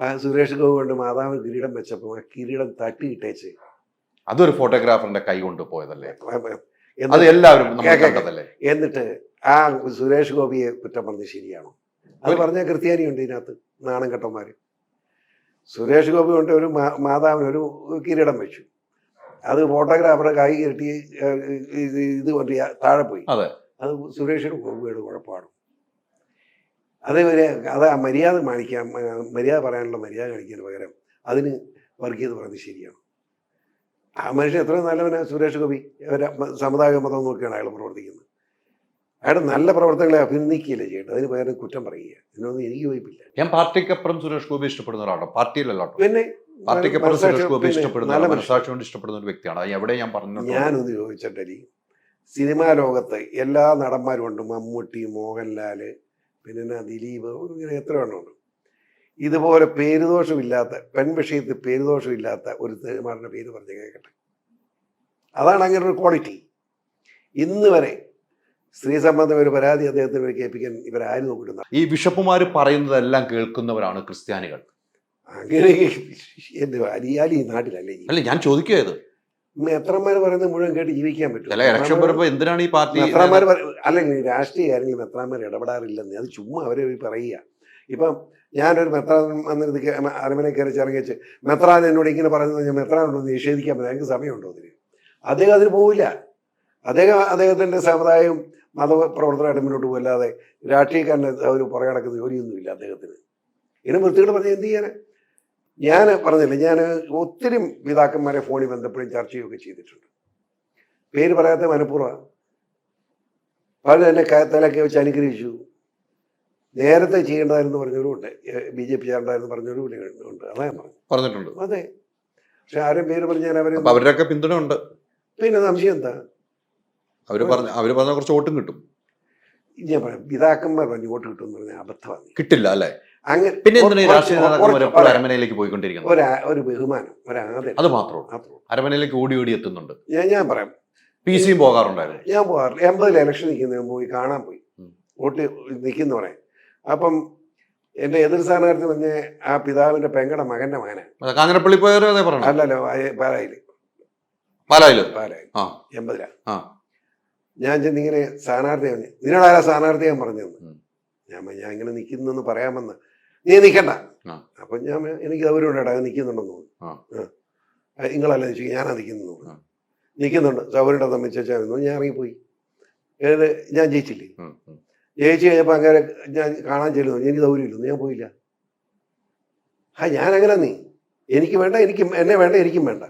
ആ സുരേഷ് ഗോപി കൊണ്ട് മാതാവ് കിരീടം വെച്ചപ്പോൾ ആ കിരീടം തട്ടിയിട്ടേച്ച്. അതൊരു ഫോട്ടോഗ്രാഫറിന്റെ കൈ കൊണ്ട് പോയതല്ലേ? അത് എന്നിട്ട് എല്ലാവരും എന്നിട്ട് ആ സുരേഷ് ഗോപിയെ കുറ്റം പറഞ്ഞ് ശരിയാണോ? അത് പറഞ്ഞ ക്രിസ്ത്യാനിയുണ്ട് ഇതിനകത്ത് നാണം കെട്ടന്മാര് സുരേഷ് ഗോപി കൊണ്ട് ഒരു മാതാവിന് ഒരു കിരീടം വെച്ചു. അത് ഫോട്ടോഗ്രാഫറുടെ കൈ കെട്ടി ഇത് കൊണ്ട് താഴെ പോയി. അതെ. അത് സുരേഷിന് ഗോപിയുടെ കുഴപ്പമാണ്. അതേപോലെ അത് ആ മര്യാദ മാണിക്കാൻ മര്യാദ പറയാനുള്ള മര്യാദ കാണിക്കുന്നതിന് പകരം അതിന് വർഗീയത പറയുന്നത് ശരിയാണ്. ആ മനുഷ്യൻ എത്ര നല്ലവനാ സുരേഷ് ഗോപി. ഒരു സമുദായ മതം നോക്കിയാണ് അയാൾ പ്രവർത്തിക്കുന്നത്. അയാളുടെ നല്ല പ്രവർത്തനങ്ങളെ അഭിനന്ദിക്കുകയല്ലേ ചെയ്യേണ്ടത്? അതിന് പകരം കുറ്റം പറയുക. എന്നൊന്നും എനിക്ക് വയ്പില്ല ഞാൻ പാർട്ടിക്ക് അപ്പുറം സുരേഷ് ഗോപി ഇഷ്ടപ്പെടുന്ന ഒരാളാണ് പാർട്ടിയിലല്ലോ പിന്നെ പാർട്ടിക്കപ്പുറം സുരേഷ് ഗോപി ഇഷ്ടപ്പെടുന്ന നല്ല. മനസ്സാക്ഷി കൊണ്ട് ഇഷ്ടപ്പെടുന്ന ഒരു വ്യക്തിയാണ്. അത് എവിടെ ഞാൻ പറഞ്ഞു ഞാനൊന്ന് ചോദിച്ചിട്ടരി സിനിമാ ലോകത്ത് എല്ലാ നടന്മാരും ഉണ്ട് മമ്മൂട്ടി മോഹൻലാൽ പിന്നെ എന്നാ ദിലീപ് ഇങ്ങനെ എത്ര എണ്ണമുണ്ട് ഇതുപോലെ പേരുദോഷമില്ലാത്ത പെൺവിഷയത്തിൽ പേരുദോഷമില്ലാത്ത ഒരു തേമാരുടെ പേര് പറഞ്ഞ് കേൾക്കട്ടെ അതാണ് അങ്ങനെ ഒരു ക്വാളിറ്റി ഇന്ന് വരെ സ്ത്രീ സംബന്ധം ഒരു പരാതി അദ്ദേഹത്തിന് വേണ്ടി കേൾപ്പിക്കാൻ ഇവരാരും നോക്കിയിരുന്ന ഈ ബിഷപ്പുമാർ പറയുന്നതെല്ലാം കേൾക്കുന്നവരാണ് ക്രിസ്ത്യാനികൾ. അങ്ങനെ എന്റെ അരിയാലി ഈ നാട്ടിലല്ലേ അല്ല ഞാൻ ചോദിക്കുക ഇത്. മെത്രന്മാർ പറയുന്നത് മുഴുവൻ കേട്ട് ജീവിക്കാൻ പറ്റും. ഇലക്ഷൻ എന്തിനാണ് ഈ പാർട്ടി മെത്രന്മാർ അല്ലെങ്കിൽ രാഷ്ട്രീയ കാര്യങ്ങൾ മെത്രന്മാർ ഇടപെടാറില്ലെന്ന്. അത് ചുമ്മാ അവരെ പറയുക. ഇപ്പം ഞാനൊരു മെത്രാൻ വന്നിരുന്ന് കേ- അരമനെ കയറി ചിറങ്ങിച്ച് മെത്രാൻ എന്നോട് ഇങ്ങനെ പറയുന്നത് ഞാൻ മെത്രാനോട് നിഷേധിക്കാൻ പറ്റില്ല. എനിക്ക് സമയമുണ്ടോ അതിന്? അദ്ദേഹം അതിന് പോവില്ല. അദ്ദേഹം അദ്ദേഹത്തിന്റെ സമുദായവും മതപ്രവർത്തനമായിട്ട് മുന്നോട്ട് പോകല്ലാതെ രാഷ്ട്രീയക്കാരന്റെ ഒരു പുറകെ നടക്കുന്ന ജോലിയൊന്നുമില്ല അദ്ദേഹത്തിന്. ഇതിന് വൃത്തികൾ പറഞ്ഞ് എന്ത് ചെയ്യാൻ ഞാൻ പറഞ്ഞില്ല ഞാൻ ഒത്തിരി പിതാക്കന്മാരെ ഫോണിൽ ബന്ധപ്പെടുകയും ചർച്ച ചെയ്യുകയൊക്കെ ചെയ്തിട്ടുണ്ട്. പേര് പറയാത്ത മനഃപൂർവമാണ് പലരും എന്നെ തലക്കെ വെച്ച് അനുഗ്രഹിച്ചു. നേരത്തെ ചെയ്യേണ്ടതായിരുന്നു പറഞ്ഞവരും ഉണ്ട്. ബി ജെ പി ചെയ്യേണ്ടതായിരുന്നു പറഞ്ഞവരും ഉണ്ട് അതാ ഞാൻ പറഞ്ഞു പറഞ്ഞിട്ടുണ്ട്. അതെ. പക്ഷെ ആരും പേര് പറഞ്ഞാൽ അവരെ അവരൊക്കെ അവരുടെയൊക്കെ പിന്തുണ ഉണ്ട് പിന്നെ സംശയം എന്താ? അവർ പറഞ്ഞ അവർ പറഞ്ഞ കുറച്ച് വോട്ടും കിട്ടും. ഞാൻ പറയാം പിതാക്കന്മാർ പറഞ്ഞു വോട്ട് കിട്ടും എന്ന് പറഞ്ഞാൽ അബദ്ധമാണ്. കിട്ടില്ല അല്ലെ? അങ്ങനെ പിന്നെ അരമനയിലേക്ക് പോയിക്കൊണ്ടിരിക്കുന്നത്? ഒരു ഒരു ബഹുമാനം ഒരു ആദരം അത് മാത്രമേ മാത്രം അരമനയിലേക്ക് ഓടി ഓടി എത്തുന്നുണ്ട്. ഞാൻ ഞാൻ പറയാം. പി സിയും പോകാറുണ്ടായിരുന്നു. ഞാൻ പോകാറില്ല. എൺപതിൽ ഇലക്ഷൻ നിൽക്കുന്ന പോയി കാണാൻ പോയി. വോട്ട് നിൽക്കുന്നു പറയാം അപ്പം എന്റെ എതിർ സ്ഥാനാർത്ഥി പറഞ്ഞ ആ പിതാവിന്റെ പെങ്ങളുടെ മകന്റെ മകനാണ് കാഞ്ഞിരപ്പള്ളി പോയവരും അല്ലല്ലോ പാലായിൽ. പാലായിൽ? പാലായി. എൺപതിലാ. ഞാൻ ചെന്നിങ്ങനെ സ്ഥാനാർത്ഥി പറഞ്ഞു. നിന്നോടാരാ സ്ഥാനാർത്ഥി ഞാൻ പറഞ്ഞു ഞാൻ ഞാൻ ഇങ്ങനെ നിൽക്കുന്നെന്ന് പറയാമെന്ന്. നീ നിൽക്കണ്ട. അപ്പൊ ഞാൻ എനിക്ക് അവരോടാ നിൽക്കുന്നുണ്ടെന്ന് തോന്നുന്നു ആ. ആ. ആ, നിങ്ങളല്ല ചോദിച്ചു ഞാനാ നിൽക്കുന്നു. നിൽക്കുന്നുണ്ട് സൗകര്യം തമ്മിച്ചായിരുന്നു ഞാൻ ഇറങ്ങിപ്പോയി. ഏത് ഞാൻ ജയിച്ചില്ലേ. ജയിച്ചു കഴിഞ്ഞപ്പോൾ അങ്ങനെ ഞാൻ കാണാൻ ചെല്ലുന്നു. എനിക്ക് സൗകര്യമില്ലെന്ന് ഞാൻ പോയില്ല. ആ ഞാൻ അങ്ങനെ നീ. എനിക്ക് വേണ്ട എനിക്ക് എന്നെ വേണ്ട എനിക്കും വേണ്ട.